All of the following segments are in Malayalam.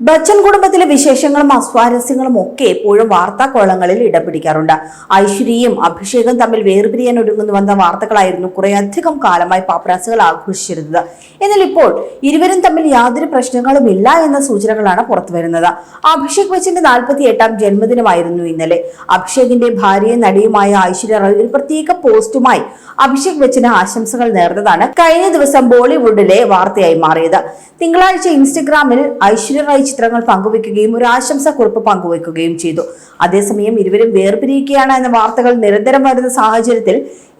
ബച്ചൻ കുടുംബത്തിലെ വിശേഷങ്ങളും അസ്വാരസ്യങ്ങളും ഒക്കെ എപ്പോഴും വാർത്താ കോളങ്ങളിൽ ഇടം പിടിക്കാറുണ്ട് ഐശ്വര്യയും അഭിഷേകും തമ്മിൽ വേർപിരിയാൻ ഒരുങ്ങുന്നു വന്ന വാർത്തകളായിരുന്നു കുറേയധികം കാലമായി പാപ്പരാസുകൾ ആഘോഷിച്ചിരുന്നത്. എന്നാൽ ഇപ്പോൾ ഇരുവരും തമ്മിൽ യാതൊരു പ്രശ്നങ്ങളും ഇല്ല എന്ന സൂചനകളാണ് പുറത്തുവരുന്നത് അഭിഷേക് ബച്ചന്റെ നാൽപ്പത്തി എട്ടാം ജന്മദിനമായിരുന്നു ഇന്നലെ. അഭിഷേകിന്റെ ഭാര്യയും നടിയുമായ ഐശ്വര്യ റായ് ഒരു പ്രത്യേക പോസ്റ്റുമായി അഭിഷേക് ബച്ചന് ആശംസകൾ നേർന്നതാണ് കഴിഞ്ഞ ദിവസം ബോളിവുഡിലെ വാർത്തയായി മാറിയത്. തിങ്കളാഴ്ച ഇൻസ്റ്റഗ്രാമിൽ ഐശ്വര്യ റായ് ചിത്രങ്ങൾ പങ്കുവെക്കുകയും ഒരു ആശംസ കുറിപ്പ് പങ്കുവെക്കുകയും ചെയ്തു. അതേസമയം ഇരുവരും വേർപിരിയുകയാണ് എന്ന വാർത്തകൾ നിരന്തരം വരുന്ന സാഹചര്യത്തിൽ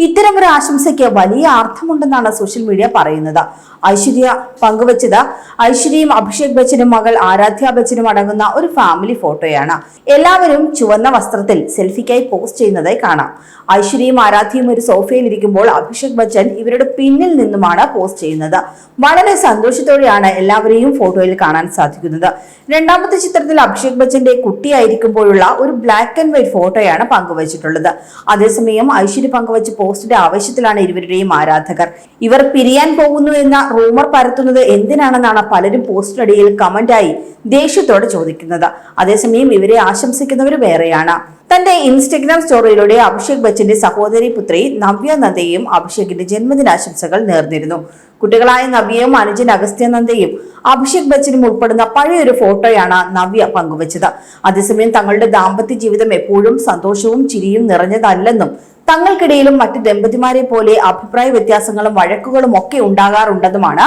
ഇത്തരം ഒരു ആശംസയ്ക്ക് വലിയ അർത്ഥമുണ്ടെന്നാണ് സോഷ്യൽ മീഡിയ പറയുന്നത്. ഐശ്വര്യ പങ്കുവച്ചത് ഐശ്വര്യയും അഭിഷേക് ബച്ചനും മകൾ ആരാധ്യ ബച്ചനും അടങ്ങുന്ന ഒരു ഫാമിലി ഫോട്ടോയാണ്. എല്ലാവരും ചുവന്ന വസ്ത്രത്തിൽ സെൽഫിക്കായി പോസ്റ്റ് ചെയ്യുന്നതായി കാണാം. ഐശ്വര്യയും ആരാധ്യയും ഒരു സോഫയിൽ ഇരിക്കുമ്പോൾ അഭിഷേക് ബച്ചൻ ഇവരുടെ പിന്നിൽ നിന്നുമാണ് പോസ്റ്റ് ചെയ്യുന്നത്. വളരെ സന്തോഷത്തോടെയാണ് എല്ലാവരെയും ഫോട്ടോയിൽ കാണാൻ സാധിക്കുന്നത്. രണ്ടാമത്തെ ചിത്രത്തിൽ അഭിഷേക് ബച്ചന്റെ കുട്ടിയായിരിക്കുമ്പോഴുള്ള ഒരു ബ്ലാക്ക് ആൻഡ് വൈറ്റ് ഫോട്ടോയാണ് പങ്കുവച്ചിട്ടുള്ളത്. അതേസമയം ഐശ്വര്യ പങ്കുവച്ച പോസ്റ്റിന്റെ ആവശ്യത്തിലാണ് ഇരുവരുടെയും ആരാധകർ. ഇവർ പിരിയാൻ പോകുന്നു എന്ന റൂമർ പരത്തുന്നത് എന്തിനാണെന്നാണ് പലരും പോസ്റ്റിനടിയിൽ കമന്റായി ദേഷ്യത്തോടെ ചോദിക്കുന്നത്. അതേസമയം ഇവരെ ആശംസിക്കുന്നവർ വേറെയാണ്. തന്റെ ഇൻസ്റ്റഗ്രാം സ്റ്റോറിയിലൂടെ അഭിഷേക് ബച്ചന്റെ സഹോദരി പുത്രി നവ്യ നന്ദയും അഭിഷേകിന്റെ ജന്മദിനാശംസകൾ നേർന്നിരുന്നു. കുട്ടികളായ നവ്യയും അനുജൻ അഗസ്ത്യ നന്ദയും അഭിഷേക് ബച്ചനും ഉൾപ്പെടുന്ന പഴയൊരു ഫോട്ടോയാണ് നവ്യ പങ്കുവച്ചത്. അതേസമയം തങ്ങളുടെ ദാമ്പത്യ ജീവിതം എപ്പോഴും സന്തോഷവും ചിരിയും നിറഞ്ഞതല്ലെന്നും തങ്ങൾക്കിടയിലും മറ്റ് ദമ്പതിമാരെ പോലെ അഭിപ്രായ വ്യത്യാസങ്ങളും വഴക്കുകളും ഒക്കെ ഉണ്ടാകാറുണ്ടെന്നുമാണ്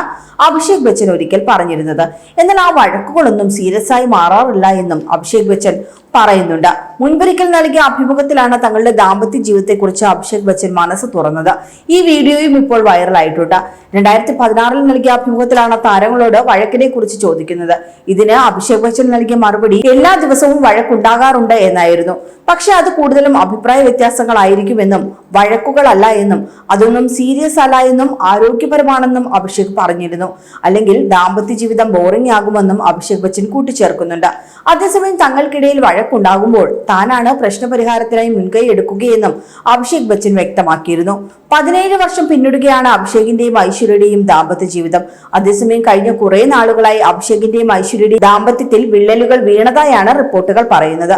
അഭിഷേക് ബച്ചൻ ഒരിക്കൽ പറഞ്ഞിരുന്നത്. എന്നാൽ ആ വഴക്കുകളൊന്നും സീരിയസ് ആയി മാറാറില്ല എന്നും അഭിഷേക് ബച്ചൻ പറയുന്നുണ്ട്. മുൻപൊരിക്കൽ നൽകിയ അഭിമുഖത്തിലാണ് തങ്ങളുടെ ദാമ്പത്യ ജീവിതത്തെക്കുറിച്ച് അഭിഷേക് ബച്ചൻ മനസ്സ് തുറന്നത്. ഈ വീഡിയോയും ഇപ്പോൾ വൈറലായിട്ടുണ്ട്. രണ്ടായിരത്തി പതിനാറിൽ നൽകിയ അഭിമുഖത്തിലാണ് താരങ്ങളോട് വഴക്കിനെ കുറിച്ച് ചോദിക്കുന്നത്. ഇതിന് അഭിഷേക് ബച്ചൻ നൽകിയ മറുപടി എല്ലാ ദിവസവും വഴക്കുണ്ടാകാറുണ്ട് എന്നായിരുന്നു. പക്ഷെ അത് കൂടുതലും അഭിപ്രായ വ്യത്യാസങ്ങളായിരിക്കുമെന്നും വഴക്കുകളല്ല എന്നും അതൊന്നും സീരിയസ് അല്ല എന്നും ആരോഗ്യപരമാണെന്നും അഭിഷേക് പറഞ്ഞിരുന്നു. അല്ലെങ്കിൽ ദാമ്പത്യ ജീവിതം ബോറിംഗ് ആകുമെന്നും അഭിഷേക് ബച്ചൻ കൂട്ടിച്ചേർക്കുന്നുണ്ട്. അതേസമയം തങ്ങൾക്കിടയിൽ വഴക്കുണ്ടാകുമ്പോൾ താനാണ് പ്രശ്നപരിഹാരത്തിനായി മുൻകൈ എടുക്കുകയെന്നും അഭിഷേക് ബച്ചൻ വ്യക്തമാക്കിയിരുന്നു. പതിനേഴ് വർഷം പിന്നിടുകയാണ് അഭിഷേകിന്റെയും ഐശ്വര്യയുടെയും ദാമ്പത്യ ജീവിതം. അതേസമയം കഴിഞ്ഞ കുറെ നാളുകളായി അഭിഷേകിന്റെയും ഐശ്വര്യയുടെയും ദാമ്പത്യത്തിൽ വിള്ളലുകൾ വീണതായാണ് റിപ്പോർട്ടുകൾ പറയുന്നത്.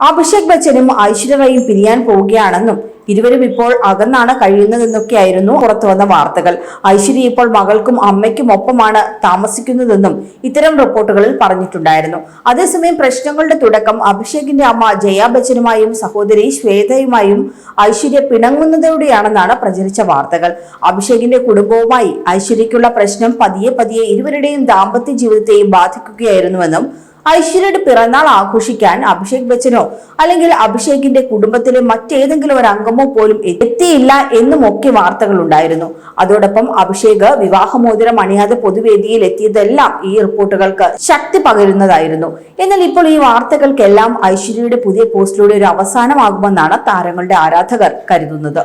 അഭിഷേക് ബച്ചനും ഐശ്വര്യയും പിരിയാൻ പോവുകയാണെന്നും ഇരുവരും ഇപ്പോൾ അകന്നാണ് കഴിയുന്നതെന്നൊക്കെയായിരുന്നു പുറത്തു വന്ന വാർത്തകൾ. ഐശ്വര്യ ഇപ്പോൾ മകൾക്കും അമ്മയ്ക്കും ഒപ്പമാണ് താമസിക്കുന്നതെന്നും ഇത്തരം റിപ്പോർട്ടുകളിൽ പറഞ്ഞിട്ടുണ്ടായിരുന്നു. അതേസമയം പ്രശ്നങ്ങളുടെ തുടക്കം അഭിഷേകിന്റെ അമ്മ ജയാ ബച്ചനുമായും സഹോദരി ശ്വേതയുമായും ഐശ്വര്യ പിണങ്ങുന്നതോടെയാണെന്നാണ് പ്രചരിച്ച വാർത്തകൾ. അഭിഷേകിന്റെ കുടുംബവുമായി ഐശ്വര്യയ്ക്കുള്ള പ്രശ്നം പതിയെ പതിയെ ഇരുവരുടെയും ദാമ്പത്യ ജീവിതത്തെയും ബാധിക്കുകയായിരുന്നുവെന്നും ഐശ്വര്യയുടെ പിറന്നാൾ ആഘോഷിക്കാൻ അഭിഷേക് ബച്ചനോ അല്ലെങ്കിൽ അഭിഷേകിന്റെ കുടുംബത്തിലെ മറ്റേതെങ്കിലും ഒരു അംഗമോ പോലും എത്തിയില്ല എന്നും ഒക്കെ വാർത്തകൾ ഉണ്ടായിരുന്നു. അതോടൊപ്പം അഭിഷേക് വിവാഹമോതിരം അണിയാതെ പൊതുവേദിയിൽ എത്തിയതെല്ലാം ഈ റിപ്പോർട്ടുകൾക്ക് ശക്തി പകരുന്നതായിരുന്നു. എന്നാൽ ഇപ്പോൾ ഈ വാർത്തകൾക്കെല്ലാം ഐശ്വര്യയുടെ പുതിയ പോസ്റ്റിലൂടെ ഒരു അവസാനമാകുമെന്നാണ് താരങ്ങളുടെ ആരാധകർ കരുതുന്നത്.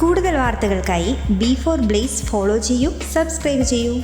കൂടുതൽ വാർത്തകൾക്കായി ബി ഫോർ ബ്ലേസ് ഫോളോ ചെയ്യൂ സബ്സ്ക്രൈബ് ചെയ്യൂ.